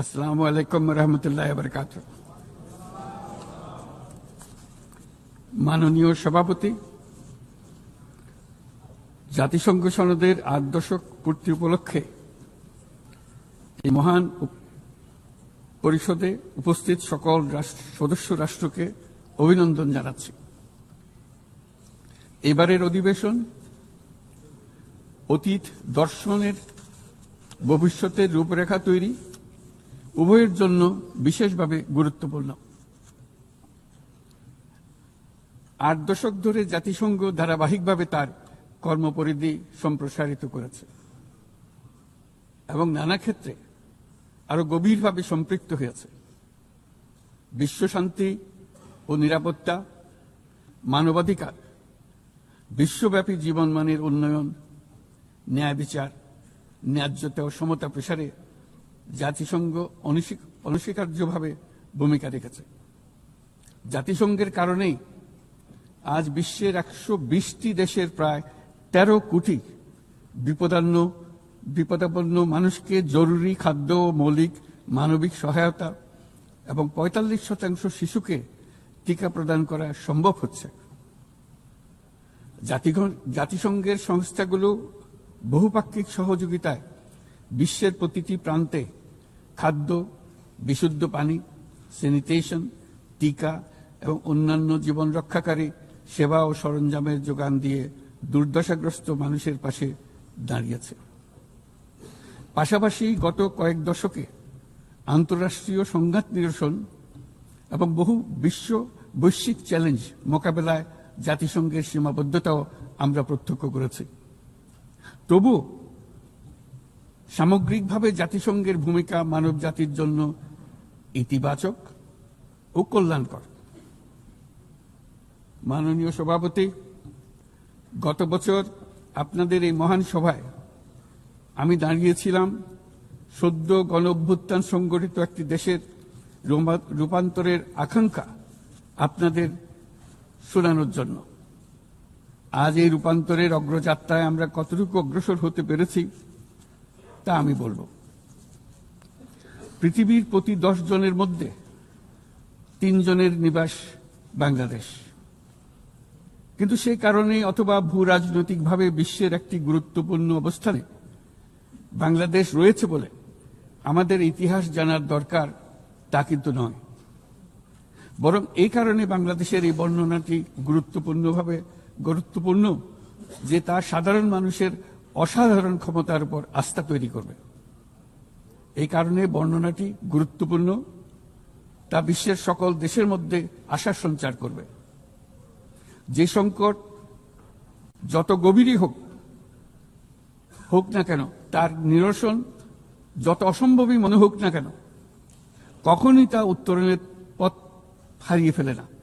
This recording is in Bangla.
আসসালামু আলাইকুম রহমতুল্লাহ বরকাত মাননীয় সভাপতি, জাতিসংঘ সনদের আট দশক পূর্তি উপলক্ষে এই মহান পরিষদে উপস্থিত সকল সদস্য রাষ্ট্রকে অভিনন্দন জানাচ্ছি। এবারের অধিবেশন অতীত দর্শনের ভবিষ্যতের রূপরেখা তৈরি উভয়ের জন্য বিশেষভাবে গুরুত্বপূর্ণ। আট দশক ধরে জাতিসংঘ ধারাবাহিকভাবে তার কর্মপরিধি সম্প্রসারিত করেছে এবং নানা ক্ষেত্রে আরও গভীরভাবে সম্পৃক্ত হয়েছে। বিশ্বশান্তি ও নিরাপত্তা, মানবাধিকার, বিশ্বব্যাপী জীবনমানের উন্নয়ন, ন্যায় বিচার, ন্যায্যতা ও সমতা প্রসারে জাতিসংঘ অনস্বী- অনস্বীকার্যভাবে ভূমিকা রেখেছে। জাতিসংঘের কারণেই আজ বিশ্বের একশো বিশটি দেশের প্রায় তেরো কোটি বিপদান্ন বিপদাপন্ন মানুষকে জরুরি খাদ্য ও মৌলিক, মানবিক সহায়তা এবং পঁয়তাল্লিশ শতাংশ শিশুকে টিকা প্রদান করা সম্ভব হচ্ছে। জাতিসংঘের সংস্থাগুলো বহুপাক্ষিক সহযোগিতায় বিশ্বের প্রতিটি প্রান্তে খাদ্য, বিশুদ্ধ পানি, স্যানিটেশন, টিকা এবং অন্যান্য জীবন রক্ষাকারী সেবা ও সরঞ্জামের যোগান দিয়ে দুর্দশাগ্রস্ত মানুষের পাশে দাঁড়িয়েছে। পাশাপাশি গত কয়েক দশকে আন্তঃরাষ্ট্রীয় সংঘাত নিরসন এবং বহু বিশ্ব বৈশ্বিক চ্যালেঞ্জ মোকাবেলায় জাতিসংঘের সীমাবদ্ধতাও আমরা প্রত্যক্ষ করেছি। তবু সামগ্রিকভাবে জাতিসংঘের ভূমিকা মানব জাতির জন্য ইতিবাচক ও কল্যাণকর। মাননীয় সভাপতি, গত বছর আপনাদের এই মহান সভায় আমি দাঁড়িয়েছিলাম সদ্য গণ অভ্যুত্থান সংগঠিত একটি দেশের রূপান্তরের আকাঙ্ক্ষা আপনাদের শোনানোর জন্য। আজ এই রূপান্তরের অগ্রযাত্রায় আমরা কতটুকু অগ্রসর হতে পেরেছি তা আমি বলব। পৃথিবীর প্রতি দশ জনের মধ্যে তিনজনের নিবাস বাংলাদেশ। কিন্তু সেই কারণে অথবা ভূ রাজনৈতিকভাবে বিশ্বের একটি গুরুত্বপূর্ণ অবস্থানে বাংলাদেশ রয়েছে বলে আমাদের ইতিহাস জানার দরকার তা কিন্তু নয়। বরং এই কারণে বাংলাদেশের এই বর্ণনাটি গুরুত্বপূর্ণভাবে গুরুত্বপূর্ণ যে তা সাধারণ মানুষের অসাধারণ ক্ষমতার উপর আস্থা তৈরি করবে। এই কারণে বর্ণনাটি গুরুত্বপূর্ণ। তা বিশ্বের সকল দেশের মধ্যে আশার সঞ্চার করবে। যে সংকট যত গভীরই হোক হোক না কেন, তার নিরসন যত অসম্ভবই মনে হোক না কেন, কখনই তা উত্তরণের পথ হারিয়ে ফেলে না।